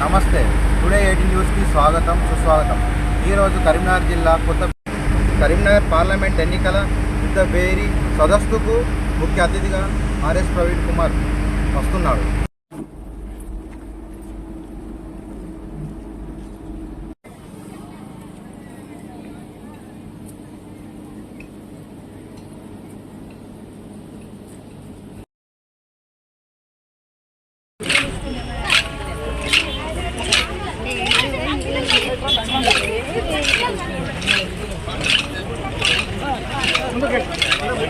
నమస్తే. Today eighteen న్యూస్కి స్వాగతం సుస్వాగతం. ఈరోజు కరీంనగర్ జిల్లా కొత్త కరీంనగర్ పార్లమెంట్ ఎన్నికల యుద్ధ బేరి సదస్సుకు ముఖ్య అతిథిగా ఆర్ఎస్ ప్రవీణ్ కుమార్ వస్తున్నాడు.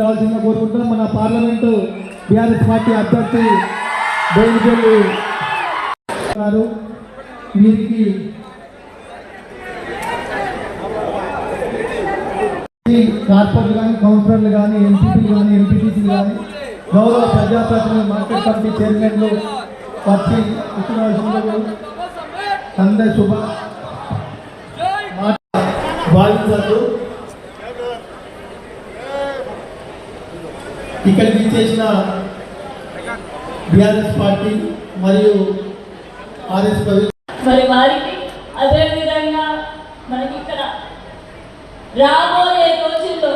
రావాల్సిందిగా కోరుకుంటున్నాం. మన పార్లమెంటు బీఆర్ఎస్ పార్టీ అభ్యర్థి బోయినపల్లి గారు వీరికి కార్పొరేట్లు కానీ కౌన్సిలర్లు కానీ ఎంపీపీలు కానీ ఎంపీటీసీలు కానీ గౌరవ ప్రజాప్రతినిధులు మార్కెట్ కమిటీ చైర్మన్లు వచ్చి ఇచ్చిన అందరి శుభ భావించారు ఇక్కడికి చేసిన బీఆర్ఎస్ పార్టీ మరియు ఆర్ఎస్ మరి వారికి అదే విధంగా మనకి ఇక్కడ రాబోయే రోజుల్లో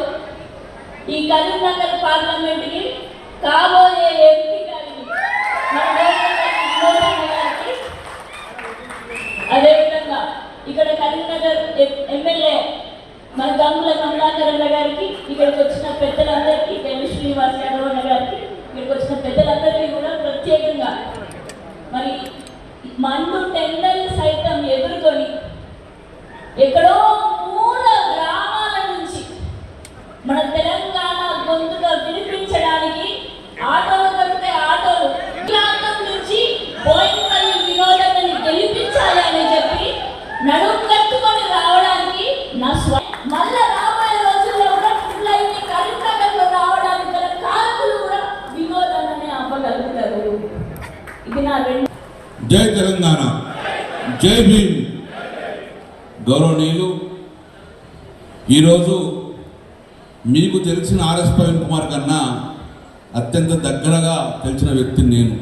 ఈ కరీంనగర్ పార్లమెంట్కి కాబోయే ఎంపీ గారిని మన అదేవిధంగా ఇక్కడ కరీంనగర్ ఎమ్మెల్యే మన గంగుల కమలాకరణ గారికి ఇక్కడికి వచ్చిన పెద్దలందరికీ శ్రీనివాస్ యాదవ్ అన్న గారికి ఇక్కడికి వచ్చిన పెద్దలందరికీ కూడా ప్రత్యేకంగా. మరి మండు టెండల్ సైతం ఎదుర్కొని ఎక్కడో మూల గ్రామాల నుంచి మన తెలంగాణ గొంతుగా వినిపించడానికి ఆటోలు దొరికితే ఆటోలు ప్రాంతం నుంచి బోయినపల్లి వినోదన్ని గెలిపించాలి అని చెప్పి నడుం కట్టుకొని రావడానికి నా స్వ మళ్ళా రాబోయే రోజుల్లో కూడా పిల్లల్ని కరీంనగర్లో రావడానికి గల కారకులు కూడా వినోదన్ననే అవ్వగలుగుతారు ఇది నా రెండు జై తెలంగాణ. జై భీమ్. గౌరవనీయులు ఈరోజు మీకు తెలిసిన ఆర్ఎస్ ప్రవీణ్ కుమార్ కన్నా అత్యంత దగ్గరగా తెలిసిన వ్యక్తిని నేను.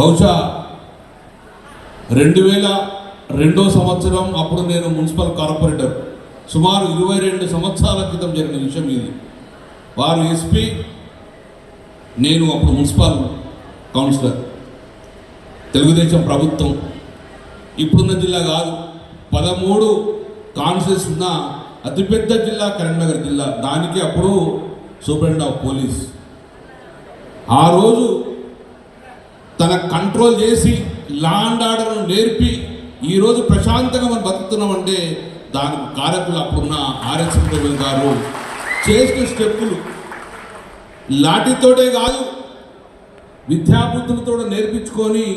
బహుశా రెండు వేల రెండో సంవత్సరం అప్పుడు నేను మున్సిపల్ కార్పొరేటర్. సుమారు ఇరవై రెండు సంవత్సరాల క్రితం జరిగిన విషయం ఇది. వారు ఎస్పీ నేను అప్పుడు మున్సిపల్ కౌన్సిలర్. తెలుగుదేశం ప్రభుత్వం ఇప్పుడున్న జిల్లా కాదు పదమూడు కాన్సెస్ ఉన్న అతిపెద్ద జిల్లా కరీంనగర్ జిల్లా. దానికి అప్పుడు సూపరింటెండెంట్ ఆఫ్ పోలీస్. ఆ రోజు తన కంట్రోల్ చేసి లా అండ్ ఆర్డర్ను నేర్పి ఈరోజు ప్రశాంతంగా మనం బతుకుతున్నామంటే దానికి కారకులు అప్పుడున్న ఆర్ఎస్ గారు చేసిన స్టెప్పులు. లాఠీతోటే కాదు విద్యాబుద్ధులతో నేర్పించుకొని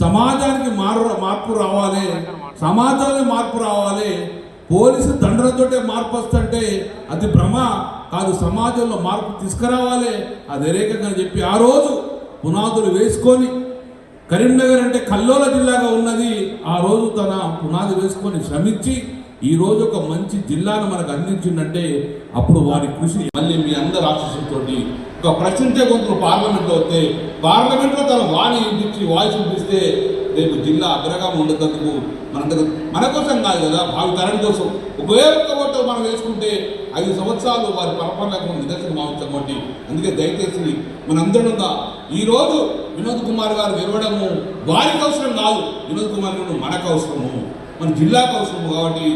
సమాజానికి మారు మార్పు రావాలి. సమాజంలో మార్పు రావాలి. పోలీసు దండలతోటే మార్పు వస్తుంటే అది భ్రమ కాదు సమాజంలో మార్పు తీసుకురావాలి. అది రేఖంగా చెప్పి ఆ రోజు పునాదులు వేసుకొని కరీంనగర్ అంటే కల్లోల జిల్లాగా ఉన్నది. ఆ రోజు తన పునాది వేసుకొని శ్రమించి ఈ రోజు ఒక మంచి జిల్లాను మనకు అందించిందంటే అప్పుడు వారి కృషి మళ్ళీ మీ అందరి ఆశీస్సులతోటి ఒక ప్రశ్నించే గొంతులు పార్లమెంట్లో వస్తే పార్లమెంట్లో తన వాణి వినిపించి వాయిస్ వినిపిస్తే రేపు జిల్లా అగ్రగామి ఉండేందుకు మనందరూ మన కోసం కాదు కదా భావి తరం కోసం. ఒకే ఓటు మనం వేసుకుంటే ఐదు సంవత్సరాలు వారి పరపరలకు నిదర్శనం అవసరం కాబట్టి అందుకే దయచేసి మనందరం ఈరోజు వినోద్ కుమార్ గారు గెలవడము వారికి అవసరం కాదు వినోద్ కుమార్ గారు మనకు అవసరము మన జిల్లాకు అవసరము కాబట్టి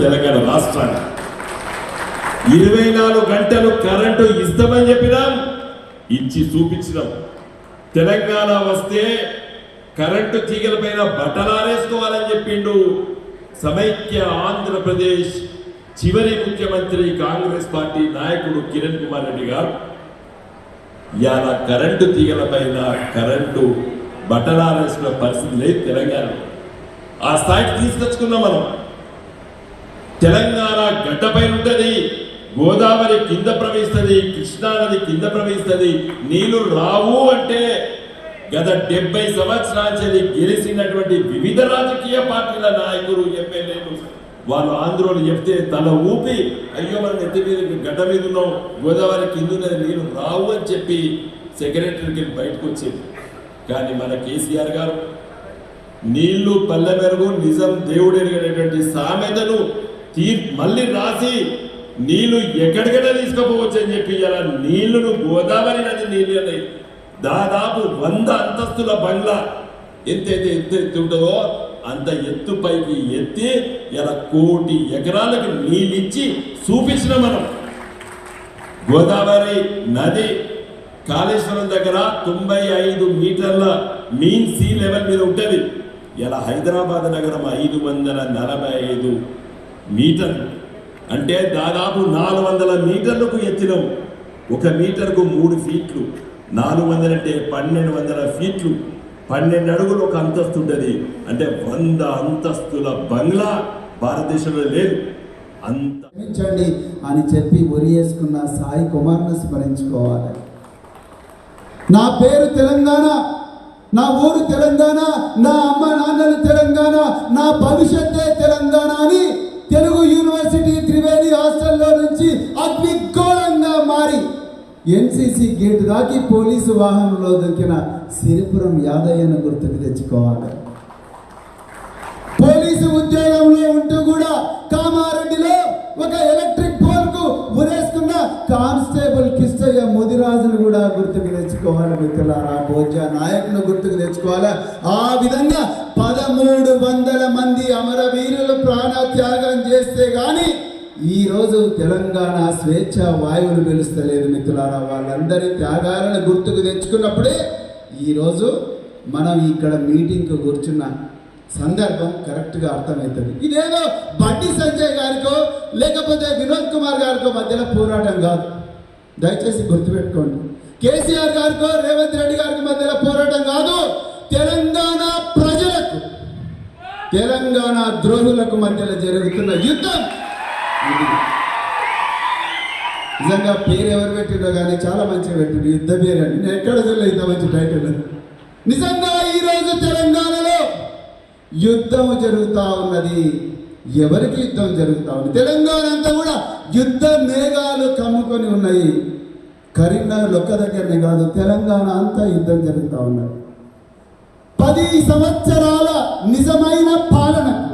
తెలంగాణ రాష్ట్రానికి ఇరవై నాలుగు గంటలు కరెంటు ఇస్తామని చెప్పినాం. ఇచ్చి చూపించినాం. తెలంగాణ వస్తే కరెంటు తీగల పైన బట్టలారేసుకోవాలని చెప్పిండు సమైక్య ఆంధ్రప్రదేశ్ చివరి ముఖ్యమంత్రి కాంగ్రెస్ పార్టీ నాయకుడు కిరణ్ కుమార్ రెడ్డి గారు. ఇవాళ కరెంటు తీగల పైన కరెంటు బట్టలారేసుకున్న పరిస్థితి లేదు తెలంగాణ ఆ స్థాయికి తీసుకొచ్చుకున్నాం మనం. తెలంగాణ గడ్డపై ఉంటుంది. గోదావరి కింద ప్రవహిస్తుంది కృష్ణా నది కింద ప్రవహిస్తుంది నీళ్ళు రావు అంటే గత డెబ్బై సంవత్సరాల గెలిచినటువంటి వివిధ రాజకీయ పార్టీల నాయకులు ఎమ్మెల్యేలు వాళ్ళు ఆంధ్రోలు చెప్తే తల ఊపి అయ్యో మన నెత్తి మీద గడ్డ మీద ఉన్నాం గోదావరి కింద ఉన్నది నీళ్ళు రావు అని చెప్పి సెక్రటరీకి బయటకు వచ్చింది కానీ మన కేసీఆర్ గారు నీళ్ళు పల్లె మెరుగు నిజం దేవుడు ఎరిగినటువంటి సామెతను తీ మళ్ళీ రాసి నీళ్ళు ఎక్కడికైనా తీసుకుపోవచ్చు అని చెప్పి ఇలా నీళ్ళను గోదావరి నది నీళ్ళు అని దాదాపు వంద అంతస్తుల బంగ్లా ఎంతైతే ఎత్తు ఎత్తు ఉంటుందో అంత ఎత్తు పైకి ఎత్తి ఇలా కోటి ఎకరాలకు నీళ్ళిచ్చి చూపించిన మనం. గోదావరి నది కాళేశ్వరం దగ్గర తొంభై ఐదు మీటర్ల మీన్ సీ లెవెల్ మీద ఉంటుంది. ఇలా హైదరాబాద్ నగరం ఐదు వందల నలభై ఐదు మీటర్లు. అంటే దాదాపు నాలుగు వందల మీటర్లకు ఎత్తినం ఒక మీటర్కు మూడు ఫీట్లు నాలుగు వందలు అంటే పన్నెండు వందల ఫీట్లు పన్నెండు అడుగులు ఒక అంతస్తు ఉంటుంది అంటే వంద అంతస్తుల బంగ్లా భారతదేశంలో లేదు. అంత క్షమించండి అని చెప్పి ఉరియేసుకున్న సాయి కుమార్ను స్మరించుకోవాలి. నా పేరు తెలంగాణ నా ఊరు తెలంగాణ నా అమ్మ నాన్నలు తెలంగాణ నా భవిష్యత్తే తెలంగాణ ఎన్సిసి గేట్ దాకి పోలీసు వాహనంలో దొరికిన సిరిపురం యాదయ్యను గుర్తుకు తెచ్చుకోవాలి. పోలీసు ఉద్యోగంలో ఉంటూ కూడా కామారెడ్డిలో ఒక ఎలక్ట్రిక్ పోల్కు ఉరేసుకున్న కానిస్టేబుల్ కిష్టయ్య ముదిరాజును కూడా గుర్తుకు తెచ్చుకోవాలి మిత్రులారా. భోజ నాయకును గుర్తుకు తెచ్చుకోవాలి. ఆ విధంగా పదమూడు వందల మంది అమరవీరులు ప్రాణ త్యాగం చేస్తే కానీ ఈరోజు తెలంగాణ స్వేచ్ఛ వాయువులు పిలుస్తలేదు మిత్రులారా. వాళ్ళందరి త్యాగాలను గుర్తుకు తెచ్చుకున్నప్పుడే ఈరోజు మనం ఇక్కడ మీటింగ్కు కూర్చున్న సందర్భం కరెక్ట్గా అర్థమవుతుంది. ఇదేదో బండి సంజయ్ గారికో లేకపోతే వినోద్ కుమార్ గారికో మధ్యలో పోరాటం కాదు. దయచేసి గుర్తుపెట్టుకోండి. కేసీఆర్ గారికో రేవంత్ రెడ్డి గారికి మధ్యలో పోరాటం కాదు. తెలంగాణ ప్రజలకు తెలంగాణ ద్రోహులకు మధ్యలో జరుగుతున్న యుద్ధం నిజంగా పేరు ఎవరు పెట్టిండో కానీ చాలా మంచిగా పెట్టిండు యుద్ధ పేరు అని. నేను ఎక్కడ చూడలేదు ఇంత మంచి టైటిల్ నిజంగా ఈరోజు తెలంగాణలో యుద్ధం జరుగుతూ ఉన్నది. ఎవరికి యుద్ధం జరుగుతూ ఉంది తెలంగాణ అంతా కూడా యుద్ధ మేఘాలు కమ్ముకొని ఉన్నాయి. కరీంనగర్ ఒక్క దగ్గరనే కాదు తెలంగాణ అంతా యుద్ధం జరుగుతూ ఉన్నది. పది సంవత్సరాల నిజమైన పాలనకు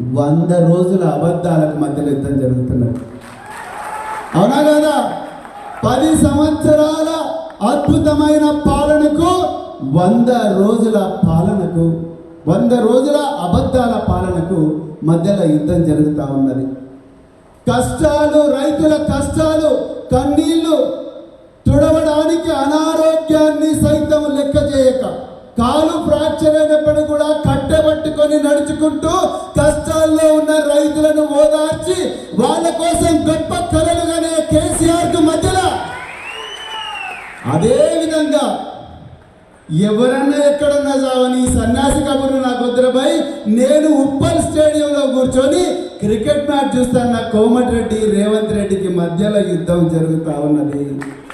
వంద రోజుల అబద్ధాలకు మధ్యలో యుద్ధం జరుగుతున్నది. అవునా కదా? పది సంవత్సరాల అద్భుతమైన పాలనకు వంద రోజుల పాలనకు వంద రోజుల అబద్ధాల పాలనకు మధ్యలో యుద్ధం జరుగుతూ ఉన్నది. కష్టాలు రైతుల కష్టాలు కన్నీళ్ళు తుడవడానికి అనారోగ్యాన్ని సైతం లెక్క చేయక కాలు ఫ్రాక్చర్ అయినప్పుడు కూడా పట్టుకొని నడుచుకుంటూ కష్టాల్లో ఉన్న రైతులను ఓదార్చి వాళ్ళ కోసం గొప్ప కలలుగానే కేసీఆర్కు మధ్యలో. అదే విధంగా ఎవరన్నా ఎక్కడన్నా చావని సన్యాసి కబుర్లు నాకు వద్దురపై నేను ఉప్పల్ స్టేడియంలో కూర్చొని క్రికెట్ మ్యాచ్ చూస్తాను కోమటిరెడ్డి రేవంత్ రెడ్డికి మధ్యలో యుద్ధం జరుగుతూ ఉన్నది.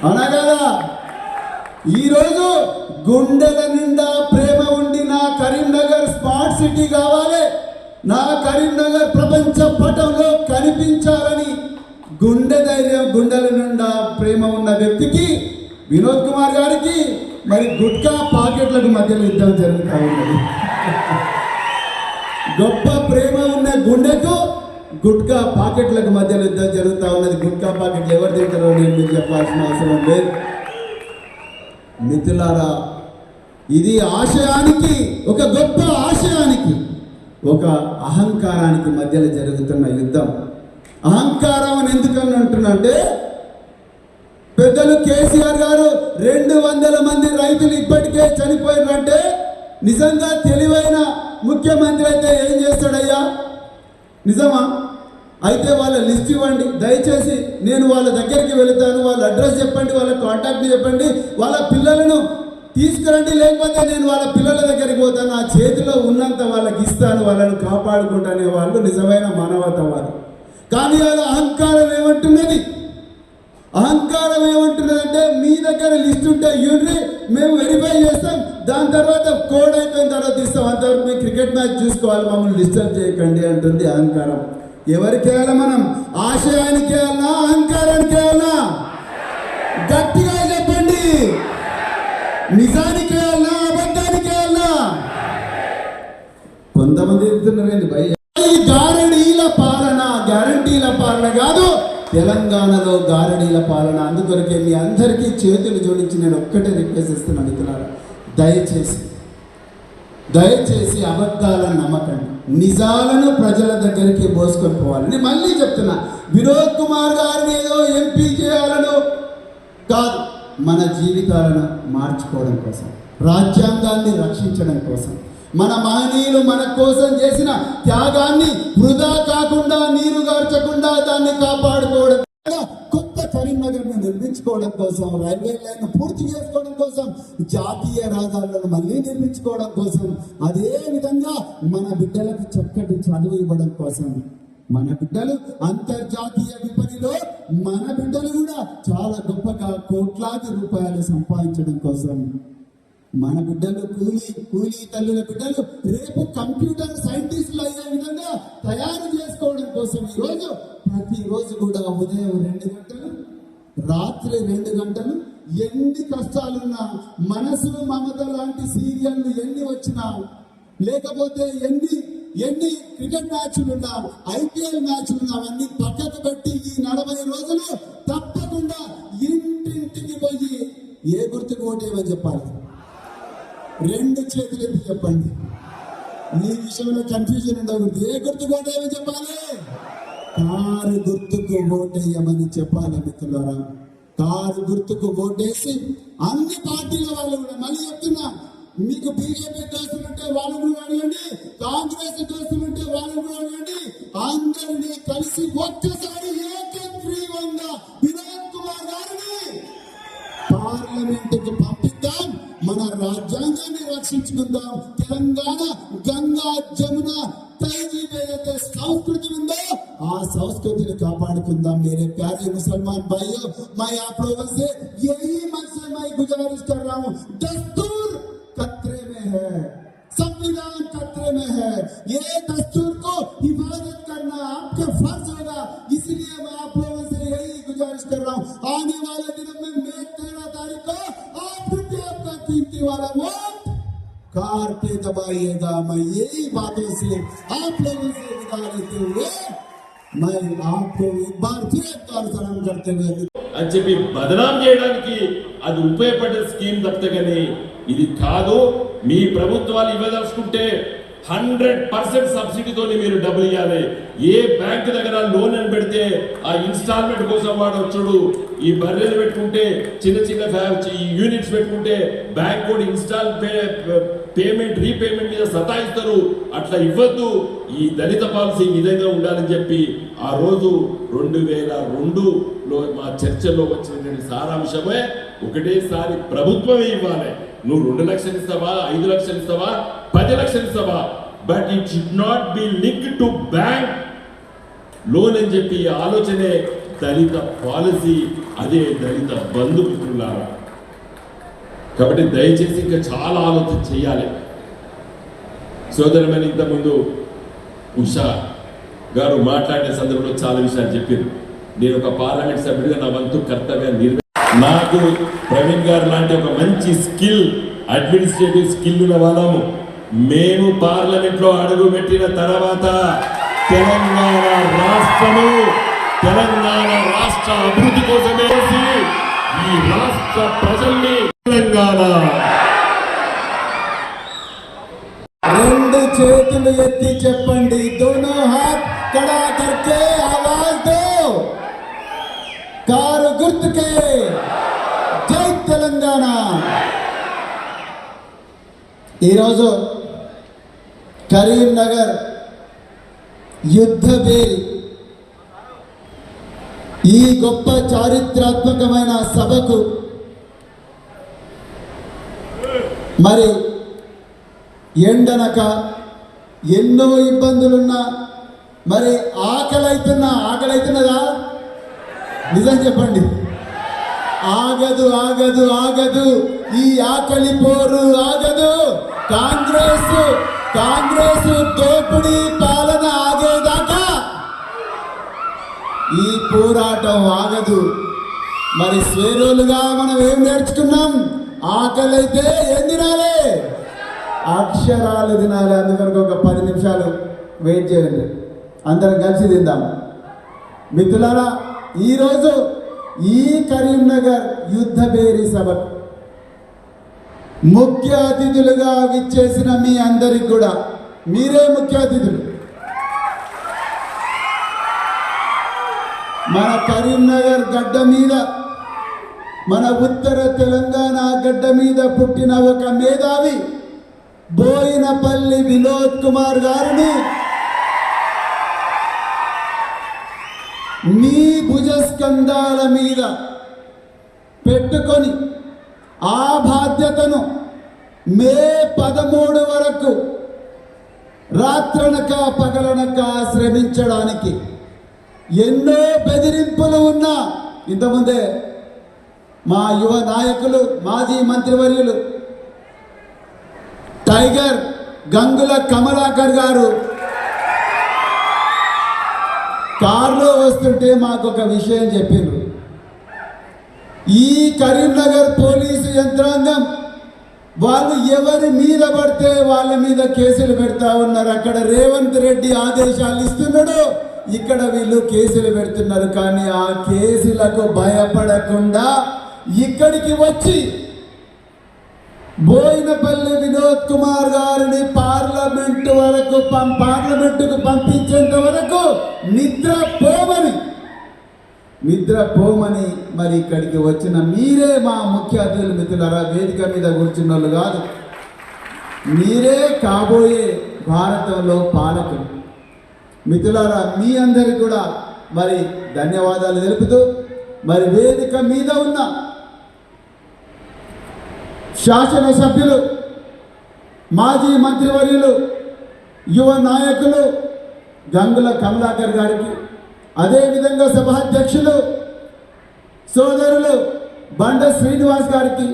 అవునా కదా? ఈరోజు గుండెల నిండా ప్రేమ నా కరీంనగర్ స్మార్ట్ సిటీ కావాలి. నా కరీంనగర్ ప్రపంచ పటంలో కనిపించాలని గుండె ధైర్యం గుండెల నిండా ప్రేమ ఉన్న వ్యక్తికి వినోద్ కుమార్ గారికి మరి గుట్కా పాకెట్లకు మధ్యలో యుద్ధం జరుగుతూ ఉన్నది. గొప్ప ప్రేమ ఉన్న గుండెకు గుట్కా పాకెట్లకు మధ్యలో యుద్ధం జరుగుతూ ఉన్నది. గుట్కా పాకెట్లు ఎవరు తింటారో నేను మీకు చెప్పాల్సిన అవసరం లేదు. మిథులారా ఇది ఆశయానికి ఒక గొప్ప ఆశయానికి ఒక అహంకారానికి మధ్యలో జరుగుతున్న యుద్ధం. అహంకారం అని ఎందుకని అంటున్నంటే పెద్దలు కేసీఆర్ గారు రెండు వందల మంది రైతులు ఇప్పటికే చనిపోయినంటే నిజంగా తెలివైన ముఖ్యమంత్రి అయితే ఏం చేస్తాడయ్యా? నిజమా? అయితే వాళ్ళ లిస్ట్ ఇవ్వండి. దయచేసి నేను వాళ్ళ దగ్గరికి వెళుతాను. వాళ్ళ అడ్రస్ చెప్పండి. వాళ్ళ కాంటాక్ట్ చెప్పండి. వాళ్ళ పిల్లలను తీసుకురండి లేకపోతే నేను వాళ్ళ పిల్లల దగ్గరికి పోతాను. నా చేతిలో ఉన్నంత వాళ్ళకి ఇస్తాను వాళ్ళని కాపాడుకుంటానే వాళ్ళు నిజమైన మానవతావాది. కానీ వాళ్ళ అహంకారం ఏమంటున్నది? అహంకారం ఏమంటున్నదంటే మీ దగ్గర లిస్ట్ ఉంటే ఇవ్వండి మేము వెరిఫై చేస్తాం. దాని తర్వాత కోడ్ అయిపోయిన తర్వాత ఇస్తాం. అంతవరకు మీ క్రికెట్ మ్యాచ్ చూసుకోవాలి మమ్మల్ని డిస్టర్బ్ చేయకండి అంటుంది అహంకారం. ఎవరికి మనం? ఆశయానికి వెళ్ళాలా అహంకారానికి కొంతమంది భయ గారడీల పాలన గ్యారంటీల పాలన కాదు తెలంగాణలో గారడీల పాలన. అందుకొరకే మీ అందరికీ చేతులు జోడించి నేను ఒక్కటే రిక్వెస్ట్ ఇస్తున్నాను మిత్రులారా. దయచేసి దయచేసి అబద్ధాలను నమ్మకండి నిజాలను ప్రజల దగ్గరికి మోసుకొని పోవాలి. నేను మళ్ళీ చెప్తున్నా వినోద్ కుమార్ గారిని ఏదో ఎంపీ చేయాలను కాదు మన జీవితాలను మార్చుకోవడం కోసం రాజ్యాంగాన్ని రక్షించడం కోసం. మన మహనీయులు మన కోసం చేసిన త్యాగాన్ని వృధా కాకుండా నీరు గార్చకుండా దాన్ని కాపాడుకోవడం కొత్త కరీంనగర్ నిర్మించుకోవడం కోసం రైల్వే లైన్ పూర్తి చేసుకోవడం కోసం జాతీయ రహదారులను మళ్ళీ నిర్మించుకోవడం కోసం అదే విధంగా మన బిడ్డలకు చక్కటి చదువు ఇవ్వడం కోసం. మన బిడ్డలు అంతర్జాతీయ విపణిలో మన బిడ్డలు కూడా చాలా గొప్పగా కోట్లాది రూపాయలు సంపాదించడం కోసం. మన బిడ్డలు కూలీ కూలీ తల్లుల బిడ్డలు రేపు కంప్యూటర్ సైంటిస్టులు అయ్యే విధంగా తయారు చేసుకోవడం కోసం ఈరోజు ప్రతిరోజు కూడా ఉదయం రెండు గంటలు రాత్రి రెండు గంటలు ఎన్ని కష్టాలున్నా మనసు మమత లాంటి సీరియల్లు ఎన్ని వచ్చినా లేకపోతే ఎన్ని ఎన్ని క్రికెట్ మ్యాచ్లు ఉన్నా ఐపీఎల్ మ్యాచ్లు ఉన్నా అవన్నీ పక్కకు పెట్టి ఈ నలభై రోజులు తప్పకుండా ఇంటింటికి పోయి ఏ గుర్తుకు ఓటేమని చెప్పాలి. రెండు చేతులు ఎత్తి చెప్పండి? మీ విషయంలో కన్ఫ్యూజన్ ఉండకూడదు. ఏ గుర్తుకు ఓటేయమని చెప్పాలి? కారు గుర్తుకు ఓటేయమని చెప్పాలి మిత్రులారా. కారు గుర్తుకు ఓటేసి అన్ని పార్టీల వాళ్ళు కూడా మళ్ళీ చెప్తున్నా మీకు బీజేపీ దోస్తులు ఉంటే వాళ్ళు కూడా అడగండి కాంగ్రెస్ దోస్తులు ఉంటే వాళ్ళు కూడా అడగండి అందరినీ కలిసి ఒక్కసారి రక్షించుకుందాం తెలంగాణ గంగా జమున తైజీ ఏదైతే సంస్కృతి ఉందో ఆ సంస్కృతిని కాపాడుకుందాం मेरे प्यारे मुसलमान भाइयों मैं आप लोगों से यही मन से मैं गुजारिश कर रहा हूँ दस्तूर खतरे में है संविधान खतरे में है ये दस्तूर को हिफाजत करना आपका फर्ज होगा इसलिए मैं आप लोगों से यही गुजारिश कर रहा हूँ आने वाले दिनों में मैं तेरह तारीख को आपको भी आपका कीमती वाला वोट कार पे दबाइएगा मैं यही बातों से आप लोगों से विदा लेते हुए मैं आपको एक बार फिर एक बार सलाम करते हुए అని చెప్పి బదనాం చేయడానికి అది ఉపయోగపడే స్కీమ్ తప్పితే కానీ ఇది కాదు మీ ప్రభుత్వాలు ఇవ్వదలుచుకుంటే హండ్రెడ్ పర్సెంట్ సబ్సిడీతో మీరు డబ్బులు ఇవ్వాలి ఏ బ్యాంక్ దగ్గర లోన్ అని పెడితే ఆ ఇన్స్టాల్మెంట్ కోసం వాడు వచ్చుడు ఈ బర్రెలు పెట్టుకుంటే చిన్న చిన్న ఫ్యా- ఈ యూనిట్స్ పెట్టుకుంటే బ్యాంక్ కూడా ఇన్స్టాల్ పేమెంట్ రీపేమెంట్ మీద సతాయిస్తారు. అట్లా ఇవ్వద్దు. ఈ దళిత పాలసీ విధంగా ఉండాలని చెప్పి ఆ రోజు రెండు వేల రెండులో మా చర్చలో వచ్చినటువంటి సారాంశమే ఒకటేసారి ప్రభుత్వమే ఇవ్వాలి. నువ్వు రెండు లక్షలు ఇస్తావా ఐదు లక్షలు ఇస్తావా పది లక్షలు ఇస్తావా? But it should not be link to bank loan అని చెప్పి ఆలోచనే దళిత పాలసీ అదే దళిత బంధుమిత్రులారా కాబట్టి దయచేసి ఇంకా చాలా ఆలోచన చేయాలి. సోదరమైన ఇంతకుముందు ఉషా గారు మాట్లాడే సందర్భంలో చాలా విషయాలు చెప్పారు. నేను ఒక పార్లమెంట్ సభ్యుడిగా నా వంతు కర్తవ్యాన్ని నిర్వ నాకు ప్రవీణ్ గారు లాంటి ఒక మంచి స్కిల్ అడ్మినిస్ట్రేటివ్ స్కిల్ ఉన్న వాళ్ళము. మేము పార్లమెంట్లో అడుగు పెట్టిన తర్వాత తెలంగాణ రాష్ట్రము తెలంగాణ రాష్ట్ర అభివృద్ధి కోసమే ఈ రాష్ట్ర ప్రజల్ని తెలంగాణ. రెండు చేతులు ఎత్తి చెప్పండి. దోనో హాత్ కడా కర్కే ఆవాజ్ కారు గుర్తుకే. జై తెలంగాణ. ఈరోజు కరీంనగర్ యుద్ధ బేరి ఈ గొప్ప చారిత్రాత్మకమైన సభకు మరి ఎండనక ఎన్నో ఇబ్బందులున్నా మరి ఆకలైతున్నా ఆకలైతున్నదా? నిజం చెప్పండి. ఆగదు ఆగదు ఆగదు. ఈ ఆకలి పోరు ఆగదు. కాంగ్రెస్ కాంగ్రెస్ దోపిడీ పాలన ఆగేదాకా ఈ పోరాటం ఆగదు. మరి స్వేరోలుగా మనం ఏం నేర్చుకున్నాం? ఆకలి అయితే ఏం తినాలి? అక్షరాలు తినాలి. అందుకని ఒక పది నిమిషాలు వెయిట్ చేయండి. అందరం కలిసి తిందాం. మిత్రులారా ఈరోజు ఈ కరీంనగర్ యుద్ధ బేరీ సభ. ముఖ్య అతిథులుగా విచ్చేసిన మీ అందరికి కూడా మీరే ముఖ్య అతిథులు. మన కరీంనగర్ గడ్డ మీద మన ఉత్తర తెలంగాణ గడ్డ మీద పుట్టిన ఒక మేధావి బోయినపల్లి వినోద్ కుమార్ గారిని. మీ భుజస్కంధాల మీద పెట్టుకొని ఆ బాధ్యతను మే పదమూడు వరకు రాత్రనక పగలనక శ్రమించడానికి ఎన్నో బెదిరింపులు ఉన్నా ఇంతకుముందే మా యువ నాయకులు మాజీ మంత్రివర్యులు టైగర్ గంగుల కమలాకర్ గారు. కారులో వస్తుంటే మాకు ఒక విషయం చెప్పిండ్రు. ఈ కరీంనగర్ పోలీసు యంత్రాంగం వాళ్ళు ఎవరి మీద పడితే వాళ్ళ మీద కేసులు పెడతా ఉన్నారు. అక్కడ రేవంత్ రెడ్డి ఆదేశాలు ఇస్తున్నాడు. ఇక్కడ వీళ్ళు కేసులు పెడుతున్నారు. కానీ ఆ కేసులకు భయపడకుండా ఇక్కడికి వచ్చి బోయినపల్లి వినోద్ కుమార్ గారిని పార్లమెంట్ వరకు పం- పార్లమెంటుకు పంపించేంత వరకు నిద్ర పోమని నిద్ర పోమని మరి ఇక్కడికి వచ్చిన మీరే మా ముఖ్య అతిథులు మిత్రులరా వేదిక మీద కూర్చున్న వాళ్ళు కాదు. మీరే కాబోయే భారతంలో పాలకులు. మిత్రులారా మీ అందరికి కూడా మరి ధన్యవాదాలు తెలుపుతూ మరి వేదిక మీద ఉన్న శాసనసభ్యులు మాజీ మంత్రివర్యులు యువ నాయకులు గంగుల కమలాకర్ గారికి అదేవిధంగా సభాధ్యక్షులు సోదరులు బండ శ్రీనివాస్ గారికి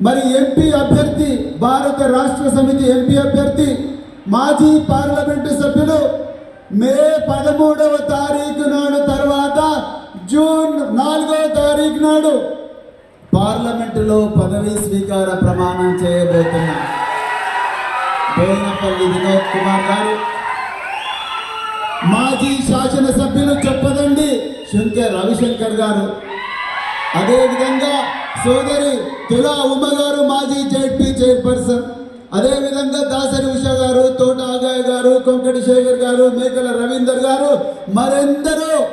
మరి ఎంపీ అభ్యర్థి భారత రాష్ట్ర సమితి ఎంపీ అభ్యర్థి మాజీ పార్లమెంటు సభ్యులు మే పదమూడవ తారీఖు నాడు తర్వాత జూన్ నాలుగవ తారీఖు నాడు పార్లమెంటులో పదవి స్వీకార ప్రమాణం చేయబోతున్న. బోయినపల్లి వినోద్ కుమార్ గారు. మాజీ శాసనసభ్యులు చెప్పదండి శంకర్ రవిశంకర్ గారు. అదేవిధంగా సోదరి తులా ఉమ గారు మాజీ జెడ్పీ చైర్పర్సన్. అదేవిధంగా దాసరి ఉష గారు తోట ఆగాయ్ గారు కొంకటి శేఖర్ గారు మేకల రవీందర్ గారు. మరెందరో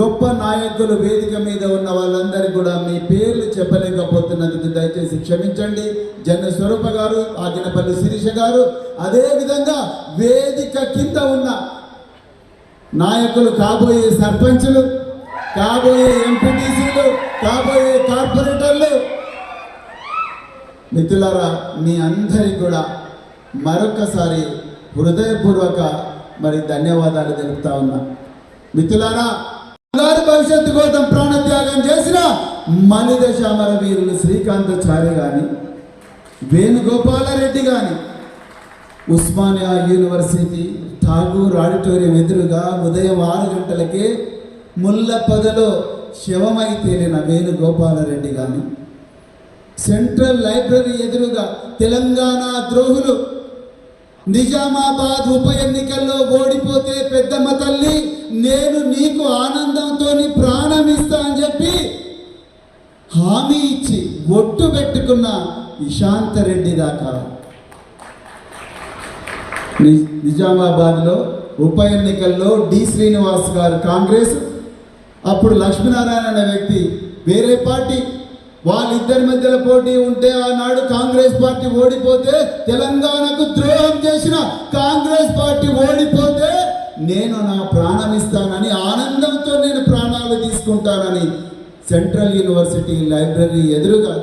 గొప్ప నాయకులు వేదిక మీద ఉన్న వాళ్ళందరికీ కూడా మీ పేర్లు చెప్పలేకపోతున్నందుకు దయచేసి క్షమించండి. జన స్వరూప గారు ఆగినపల్లి శిరీష గారు అదేవిధంగా వేదిక కింద ఉన్న నాయకులు కాబోయే సర్పంచులు కాబోయే ఎంపీటీసీలు కాబోయే కార్పొరేటర్లు. మిత్రులారా మీ అందరికి కూడా మరొకసారి హృదయపూర్వక మరి ధన్యవాదాలు తెలుపుతా ఉన్నా. మిత్రులారా బంగారు భవిష్యత్తు కోసం ప్రాణత్యాగం చేసిన మలిద శామర వీరులు శ్రీకాంతాచారి గాని వేణుగోపాలరెడ్డి గాని ఉస్మానియా యూనివర్సిటీ ఠాగూర్ ఆడిటోరియం ఎదురుగా ఉదయం ఆరు గంటలకే ముల్ల పదలో శవమై తేలిన వేణుగోపాలరెడ్డి గాని సెంట్రల్ లైబ్రరీ ఎదురుగా తెలంగాణ ద్రోహులు నిజామాబాద్ ఉప ఎన్నికల్లో ఓడిపోతే నేను నీకు ఆనందంతో ప్రాణం ఇస్తా అని చెప్పి హామీ ఇచ్చి ఒట్టు పెట్టుకున్న ఇశాంతరెడ్డి దాకా. నిజామాబాద్లో ఉప ఎన్నికల్లో డి శ్రీనివాస్ గారు కాంగ్రెస్ అప్పుడు లక్ష్మీనారాయణ అనే వ్యక్తి వేరే పార్టీ. వాళ్ళిద్దరి మధ్యలో పోటీ ఉంటే ఆనాడు కాంగ్రెస్ పార్టీ ఓడిపోతే తెలంగాణకు ద్రోహం చేసిన కాంగ్రెస్ పార్టీ ఓడిపోతే నేను నా ప్రాణం ఇస్తానని ఆనందంతో నేను ప్రాణాలు తీసుకుంటానని సెంట్రల్ యూనివర్సిటీ లైబ్రరీ ఎదురుగా